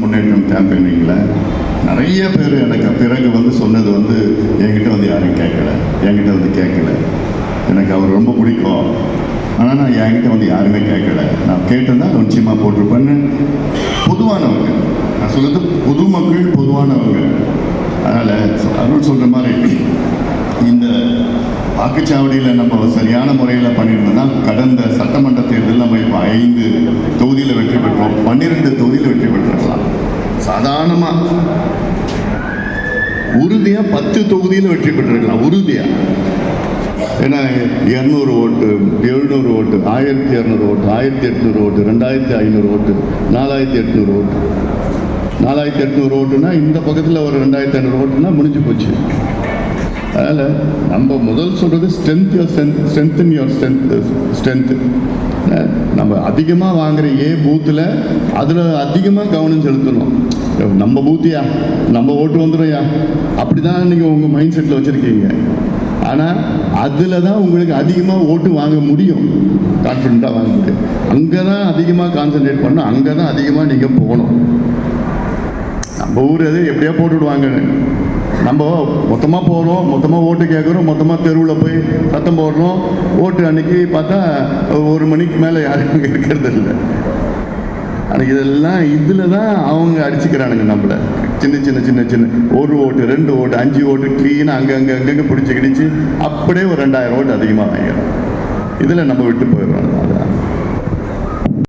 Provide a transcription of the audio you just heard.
முன்னேற்றம் கேம்பெயினிங்கில் நிறைய பேர் எனக்கு பிறகு வந்து சொன்னது வந்து என்கிட்ட வந்து யாரும் கேட்கல. என்கிட்ட வந்து கேட்கல. எனக்கு அவர் ரொம்ப பிடிக்கும். ஆனால் நான் என்கிட்ட வந்து யாருமே கேட்கல. நான் கேட்டிருந்தா நிச்சயமாக போட்டிருப்பேன்னு பொதுவானவங்க. நான் சொல்கிறது பொதுமக்கள் பொதுவானவங்க. அதனால் அருள் சொல்கிற மாதிரி இந்த வாக்குச்சாவடியில் நம்ம சரியான முறையில் பண்ணியிருந்தோம்னா கடந்த சட்டமன்ற தேர்தலில் நம்ம இப்போ ஐந்து தொகுதியில் வெற்றி பெற்றோம். பன்னிரெண்டு தொகுதியில் வெற்றி பெற்றோம். சாதாரணமாக உறுதியாக பத்து தொகுதியில் வெற்றி பெற்றிருக்கலாம். உறுதியாக ஏன்னா இரநூறு ஓட்டு எழுநூறு ஓட்டு ஆயிரத்தி இரநூறு ஓட்டு ஆயிரத்தி எட்நூறு ஓட்டு ரெண்டாயிரத்தி ஐநூறு ஓட்டு நாலாயிரத்தி எட்நூறு ஓட்டு. நாலாயிரத்தி எட்நூறு ஓட்டுனா இந்த பக்கத்தில் ஒரு ரெண்டாயிரத்தி ஐநூறு ஓட்டுனா முடிஞ்சு போச்சு. அதனால் நம்ம முதல் சொல்கிறது strength your strength strengthen your strength strength நம்ம அதிகமாக வாங்குற ஏ பூத்தில் அதில் அதிகமாக கவனம் செலுத்தணும். நம்ம பூத்தியா நம்ம ஓட்டு வந்துடும்யா அப்படி தான் நீங்கள் உங்கள் மைண்ட் செட்டில் வச்சுருக்கீங்க. ஆனால் அதில் தான் உங்களுக்கு அதிகமாக ஓட்டு வாங்க முடியும். கான்ஃபிடண்ட்டாக வாங்கிட்டு அங்கே தான் அதிகமாக கான்சென்ட்ரேட் பண்ணணும். அங்கே தான் அதிகமாக நீங்கள் போகணும். நம்ம ஊர் எது எப்படியா போட்டுவிடுவாங்கன்னு நம்ம மொத்தமாக போகிறோம் மொத்தமாக ஓட்டு கேட்குறோம் மொத்தமாக தெருவில் போய் சத்தம் போடுறோம். ஓட்டு அன்னைக்கு பார்த்தா ஒரு மணிக்கு மேலே யாரும் இருக்கிறது இல்லை. அன்னைக்கு இதெல்லாம் இதில் தான் அவங்க அடிச்சுக்கிறானுங்க நம்மளை. சின்ன சின்ன சின்ன சின்ன. ஒரு ஓட்டு ரெண்டு ஓட்டு அஞ்சு ஓட்டு க்ளீனாக அங்கே அங்கே அங்கங்கே பிடிச்சி கிடிச்சு அப்படியே ஒரு ரெண்டாயிரம் ஓட்டு அதிகமாக வாங்கிடும் இதில் நம்ம விட்டு போயிடுறோம்.